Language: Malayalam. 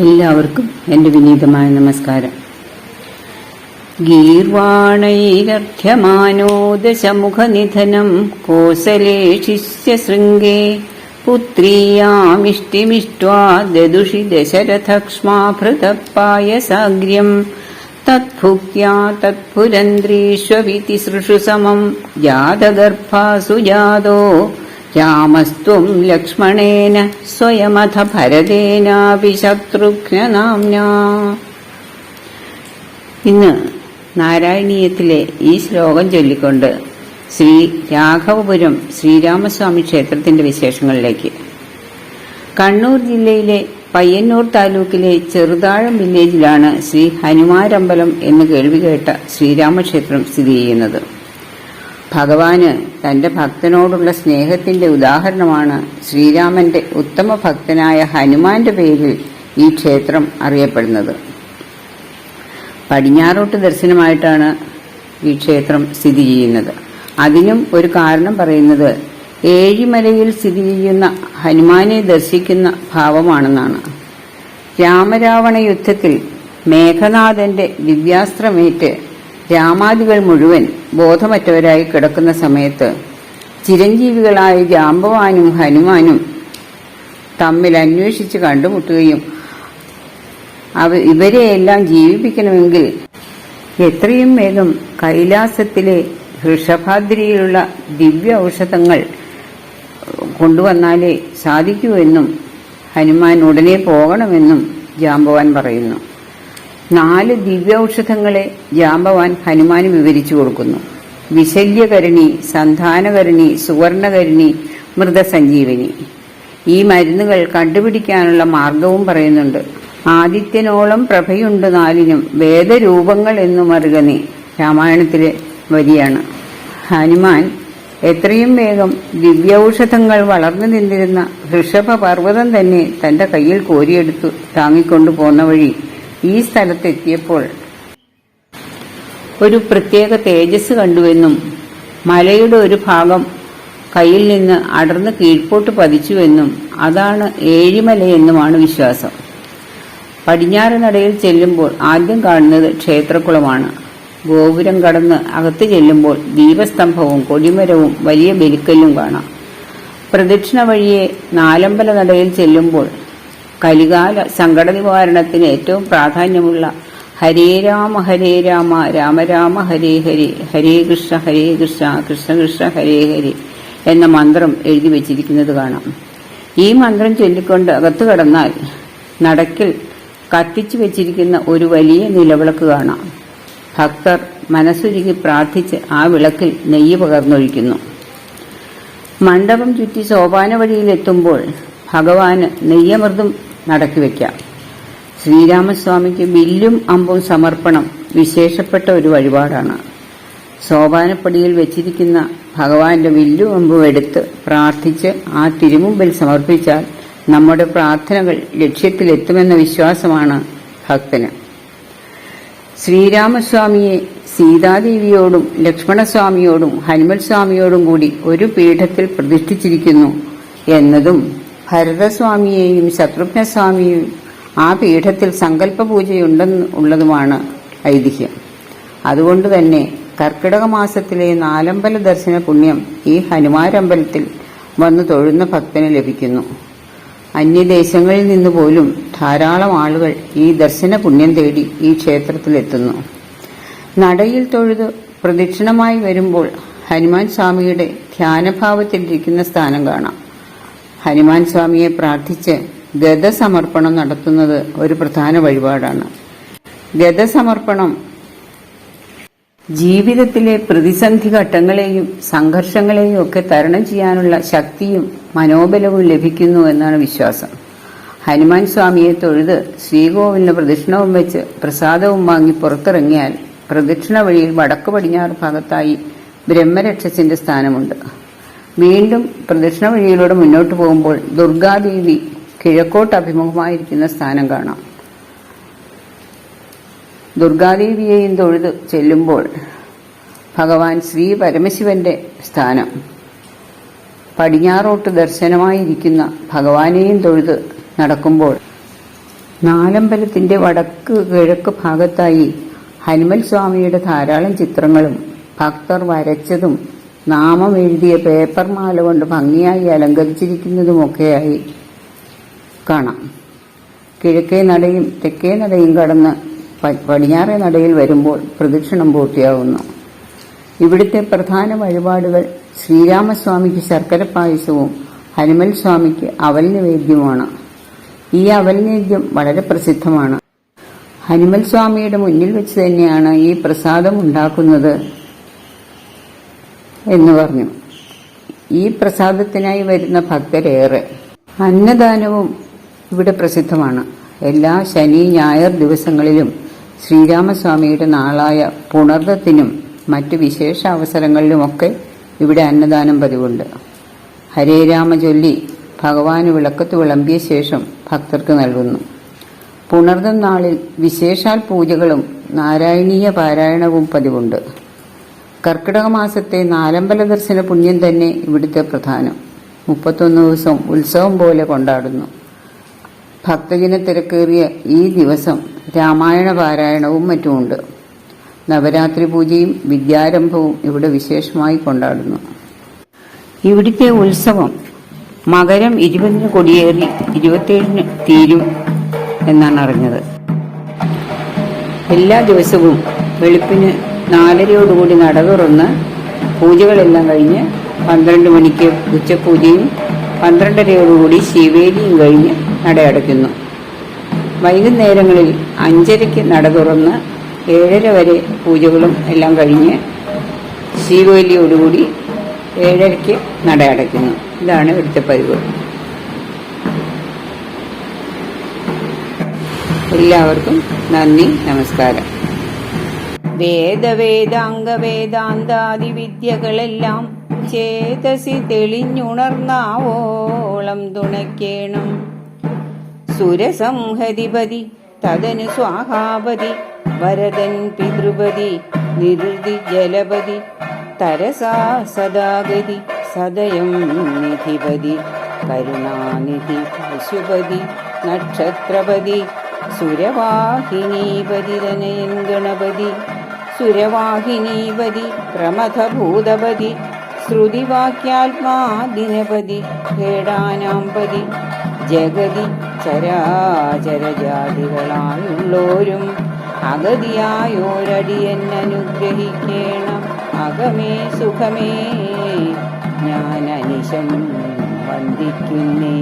എല്ലാവർക്കും എന്റെ വിനീതമായ നമസ്കാരം. ഗീർവാണൈരർത്ഥ്യമാനോ ദശമുഖനിധനം കോസലേ ശിഷ്യശൃംഗേ പുത്രീയാമിഷ്ടിമിഷ്ട്വാ ദശരഥക്ഷ്മാഭൃതപ്പായസാഗ്ര്യം. തത്ഭുക്യാ തത്പുരന്ദ്രീഷ്വവിതി സമം ജാതഗർഭാസു ജാതോ രാമസ്ത്വം ലക്ഷ്മണേന സ്വയമഥ ഭരതേനാപി ശത്രുഘ്നാംന ഇന്ന് നാരായണീയത്തിലെ ഈ ശ്ലോകം ചൊല്ലിക്കൊണ്ട് ശ്രീ രാഘവപുരം ശ്രീരാമസ്വാമി ക്ഷേത്രത്തിന്റെ വിശേഷങ്ങളിലേക്ക്. കണ്ണൂർ ജില്ലയിലെ പയ്യന്നൂർ താലൂക്കിലെ ചെറുതാഴം വില്ലേജിലാണ് ശ്രീ ഹനുമാരമ്പലം എന്ന് കേൾവി കേട്ട ശ്രീരാമക്ഷേത്രം സ്ഥിതി ചെയ്യുന്നത്. ഭഗവാന് തന്റെ ഭക്തനോടുള്ള സ്നേഹത്തിന്റെ ഉദാഹരണമാണ് ശ്രീരാമന്റെ ഉത്തമ ഭക്തനായ ഹനുമാന്റെ പേരിൽ ഈ ക്ഷേത്രം അറിയപ്പെടുന്നത്. പടിഞ്ഞാറോട്ട് ദർശനമായിട്ടാണ് ഈ ക്ഷേത്രം സ്ഥിതി ചെയ്യുന്നത്. അതിനും ഒരു കാരണം പറയുന്നത് ഏഴിമലയിൽ സ്ഥിതി ചെയ്യുന്ന ഹനുമാനെ ദർശിക്കുന്ന ഭാവമാണെന്നാണ്. രാമരാവണ യുദ്ധത്തിൽ മേഘനാഥന്റെ ദിവ്യാസ്ത്രമേറ്റ് രാമാദികൾ മുഴുവൻ ബോധമറ്റവരായി കിടക്കുന്ന സമയത്ത് ചിരഞ്ജീവികളായ ജാമ്പവാനും ഹനുമാനും തമ്മിൽ അന്വേഷിച്ച് കണ്ടുമുട്ടുകയും അവ ഇവരെയെല്ലാം ജീവിപ്പിക്കണമെങ്കിൽ എത്രയും വേഗം കൈലാസത്തിലെ ഋഷഭാദ്രിയിലുള്ള ദിവ്യ ഔഷധങ്ങൾ കൊണ്ടുവന്നാലേ സാധിക്കൂ എന്നും ഹനുമാൻ ഉടനെ പോകണമെന്നും ജാമ്പവാൻ പറയുന്നു. നാല് ദിവ്യൌഷധങ്ങളെ ജാമ്പവാൻ ഹനുമാന് വിവരിച്ചു കൊടുക്കുന്നു. വിശല്യകരണി സന്ധാനകരണി സുവർണകരണി മൃതസഞ്ജീവനി. ഈ മരുന്നുകൾ കണ്ടുപിടിക്കാനുള്ള മാർഗവും പറയുന്നുണ്ട്. ആദിത്യനോളം പ്രഭയുണ്ട് നാലിനും. വേദരൂപങ്ങൾ എന്നും മറുകനെ രാമായണത്തിലെ വരിയാണ്. ഹനുമാൻ എത്രയും വേഗം ദിവ്യൌഷധങ്ങൾ വളർന്നു നിന്നിരുന്ന ഋഷഭ പർവതം തന്നെ തന്റെ കയ്യിൽ കോരിയെടുത്തു താങ്ങിക്കൊണ്ടു പോന്ന വഴി. ഈ സ്ഥലത്തെത്തിയപ്പോൾ ഒരു പ്രത്യേക തേജസ് കണ്ടുവെന്നും മലയുടെ ഒരു ഭാഗം കയ്യിൽ നിന്ന് അടർന്ന് കീഴ്പോട്ട് പതിച്ചുവെന്നും അതാണ് ഏഴിമലയെന്നുമാണ് വിശ്വാസം. പടിഞ്ഞാറ് നടയിൽ ചെല്ലുമ്പോൾ ആദ്യം കാണുന്നത് ക്ഷേത്രക്കുളമാണ് ഗോപുരം കടന്ന് അകത്ത് ചെല്ലുമ്പോൾ ദീപസ്തംഭവും കൊടിമരവും വലിയ ബലിക്കല്ലും കാണാം. പ്രദക്ഷിണ വഴിയെ നാലമ്പല നടയിൽ ചെല്ലുമ്പോൾ കലികാല സങ്കട നിവാരണത്തിന് ഏറ്റവും പ്രാധാന്യമുള്ള ഹരേ രാമ ഹരേ രാമ രാമ രാമ ഹരേ ഹരേ ഹരേ കൃഷ്ണ ഹരേ കൃഷ്ണ കൃഷ്ണ കൃഷ്ണ ഹരേ ഹരേ എന്ന മന്ത്രം എഴുതി വച്ചിരിക്കുന്നത് കാണാം. ഈ മന്ത്രം ചൊല്ലിക്കൊണ്ട് അകത്തു കടന്നാൽ നടക്കിൽ കത്തിച്ചു വെച്ചിരിക്കുന്ന ഒരു വലിയ നിലവിളക്ക് കാണാം. ഭക്തർ മനസ്സുരുകി പ്രാർത്ഥിച്ച് ആ വിളക്കിൽ നെയ്യ് പകർന്നൊഴിക്കുന്നു. മണ്ഡപം ചുറ്റി സോപാന വഴിയിലെത്തുമ്പോൾ ഭഗവാന് നെയ്യമൃതം നടക്കി വയ്ക്കാം ശ്രീരാമസ്വാമിക്ക് വില്ലും അമ്പും സമർപ്പണം വിശേഷപ്പെട്ട ഒരു വഴിപാടാണ്. സോപാനപ്പടിയിൽ വെച്ചിരിക്കുന്ന ഭഗവാന്റെ വില്ലും അമ്പും എടുത്ത് പ്രാർത്ഥിച്ച് ആ തിരുമുമ്പിൽ സമർപ്പിച്ചാൽ നമ്മുടെ പ്രാർത്ഥനകൾ ലക്ഷ്യത്തിലെത്തുമെന്ന വിശ്വാസമാണ് ഭക്തന്. ശ്രീരാമസ്വാമിയെ സീതാദേവിയോടും ലക്ഷ്മണസ്വാമിയോടും ഹനുമൽ സ്വാമിയോടും കൂടി ഒരു പീഠത്തിൽ പ്രതിഷ്ഠിച്ചിരിക്കുന്നു എന്നതും ഭരതസ്വാമിയെയും ശത്രുഘ്നസ്വാമിയും ആ പീഠത്തിൽ സങ്കല്പ പൂജയുണ്ടെന്ന് ഉള്ളതുമാണ് ഐതിഹ്യം. അതുകൊണ്ട് തന്നെ കർക്കിടക മാസത്തിലെ നാലമ്പല ദർശന പുണ്യം ഈ ഹനുമാരമ്പലത്തിൽ വന്നു തൊഴുന്ന ഭക്തന് ലഭിക്കുന്നു. അന്യദേശങ്ങളിൽ നിന്ന് പോലും ധാരാളം ആളുകൾ ഈ ദർശന പുണ്യം തേടി ഈ ക്ഷേത്രത്തിലെത്തുന്നു നടയിൽ തൊഴുത് പ്രദക്ഷിണമായി വരുമ്പോൾ ഹനുമാൻ സ്വാമിയുടെ ധ്യാനഭാവത്തിലിരിക്കുന്ന സ്ഥാനം കാണാം. ഹനുമാൻ സ്വാമിയെ പ്രാർത്ഥിച്ച് ഗതസമർപ്പണം നടത്തുന്നത് ഒരു പ്രധാന വഴിപാടാണ്. ഗതസമർപ്പണം ജീവിതത്തിലെ പ്രതിസന്ധി ഘട്ടങ്ങളെയും സംഘർഷങ്ങളെയും ഒക്കെ തരണം ചെയ്യാനുള്ള ശക്തിയും മനോബലവും ലഭിക്കുന്നു എന്നാണ് വിശ്വാസം. ഹനുമാൻ സ്വാമിയെ തൊഴുത് ശ്രീകോവിലിന് പ്രദക്ഷിണവും വെച്ച് പ്രസാദവും വാങ്ങി പുറത്തിറങ്ങിയാൽ പ്രദക്ഷിണ വഴിയിൽ വടക്ക് പടിഞ്ഞാറ് ഭാഗത്തായി ബ്രഹ്മരക്ഷസിന്റെ സ്ഥാനമുണ്ട്. വീണ്ടും പ്രദക്ഷിണ വഴിയിലൂടെ മുന്നോട്ട് പോകുമ്പോൾ ദുർഗാദേവി കിഴക്കോട്ട് അഭിമുഖമായിരിക്കുന്ന സ്ഥാനം കാണാം. ദുർഗാദേവിയെയും തൊഴുത് ചെല്ലുമ്പോൾ ഭഗവാൻ ശ്രീ പരമശിവന്റെ സ്ഥാനം. പടിഞ്ഞാറോട്ട് ദർശനമായിരിക്കുന്ന ഭഗവാനെയും തൊഴുത് നടക്കുമ്പോൾ നാലമ്പലത്തിന്റെ വടക്ക് കിഴക്ക് ഭാഗത്തായി ഹനുമൽ സ്വാമിയുടെ ധാരാളം ചിത്രങ്ങളും ഭക്തർ വരച്ചതും നാമം എഴുതിയ പേപ്പർ മാല കൊണ്ട് ഭംഗിയായി അലങ്കരിച്ചിരിക്കുന്നതുമൊക്കെയായി കാണാം. കിഴക്കേ നടയും തെക്കേ നടയും കടന്ന് പടിഞ്ഞാറേ നടയിൽ വരുമ്പോൾ പ്രദക്ഷിണം പൂർത്തിയാവുന്നു. ഇവിടുത്തെ പ്രധാന വഴിപാടുകൾ ശ്രീരാമസ്വാമിക്ക് ശർക്കര പായസവും ഹനുമൽ സ്വാമിക്ക് അവൽ നിവേദ്യവുമാണ് ഈ അവൽ നിവേദ്യം വളരെ പ്രസിദ്ധമാണ്. ഹനുമൽ സ്വാമിയുടെ മുന്നിൽ വെച്ച് തന്നെയാണ് ഈ പ്രസാദം ഉണ്ടാക്കുന്നത് എന്ന് പറഞ്ഞു. ഈ പ്രസാദത്തിനായി വരുന്ന ഭക്തരേറെ അന്നദാനവും ഇവിടെ പ്രസിദ്ധമാണ്. എല്ലാ ശനി ഞായർ ദിവസങ്ങളിലും ശ്രീരാമസ്വാമിയുടെ നാളായ പുണർദത്തിനും മറ്റ് വിശേഷ അവസരങ്ങളിലുമൊക്കെ ഇവിടെ അന്നദാനം പതിവുണ്ട്. ഹരേ രാമ ചൊല്ലി ഭഗവാന് വിളക്കത്ത് വിളമ്പിയ ശേഷം ഭക്തർക്ക് നൽകുന്നു. പുണർദം നാളിൽ വിശേഷാൽ പൂജകളും നാരായണീയ പാരായണവും പതിവുണ്ട്. കർക്കിടക മാസത്തെ നാലമ്പല ദർശന പുണ്യം തന്നെ ഇവിടുത്തെ പ്രധാനം. മുപ്പത്തൊന്ന് ദിവസം ഉത്സവം പോലെ കൊണ്ടാടുന്നു. ഭക്തജന തിരക്കേറിയ ഈ ദിവസം രാമായണ പാരായണവും മറ്റുമുണ്ട് നവരാത്രി പൂജയും വിദ്യാരംഭവും ഇവിടെ വിശേഷമായി കൊണ്ടാടുന്നു. ഇവിടുത്തെ ഉത്സവം മകരം ഇരുപതിന് കൊടിയേറി ഇരുപത്തിയേഴിന് തീരും എന്നാണ് അറിഞ്ഞത്. എല്ലാ ദിവസവും വെളുപ്പിന് നാലരയോടുകൂടി നട തുറന്ന് പൂജകളെല്ലാം കഴിഞ്ഞ് പന്ത്രണ്ട് മണിക്ക് ഉച്ചപൂജയും പന്ത്രണ്ടരയോടുകൂടി ശിവേലിയും കഴിഞ്ഞ് നടയടയ്ക്കുന്നു വൈകുന്നേരങ്ങളിൽ അഞ്ചരയ്ക്ക് നട തുറന്ന് ഏഴര വരെ പൂജകളും എല്ലാം കഴിഞ്ഞ് ശിവേലിയോടുകൂടി ഏഴരയ്ക്ക് നടയടയ്ക്കുന്നു ഇതാണ് ഇവിടുത്തെ പതിവ്. എല്ലാവർക്കും നന്ദി നമസ്കാരം. വേദവേദാംഗ വേദാന്താദി വിദ്യകളെല്ലാം ചേതസി തെളിഞ്ഞുണർന്നാവോളം തുണയ്ക്കേണം. സുരസംഹരിപതി തദനു സ്വാഹാപതി വരദൻ പിതൃപതി നിരുതി ജലപതി തരസാ സദാഗതി സദയം നിധിപതി കരുണാനിധി പശുപതി നക്ഷത്രപതി സുരവാഹിനീപതി തനയൻ ഗണപതി സുരവാഹിനീപതി പ്രമഥഭൂതപതി ശ്രുതിവാക്യാത്മാ ദിനപതി ജഗതി ചരാചരജാതികളായുള്ളോരും അഗതിയായോരടിയൻ അനുഗ്രഹിക്കേണം അകമേ സുഖമേ ഞാൻ അനിശം വന്ദിക്കുന്നേ.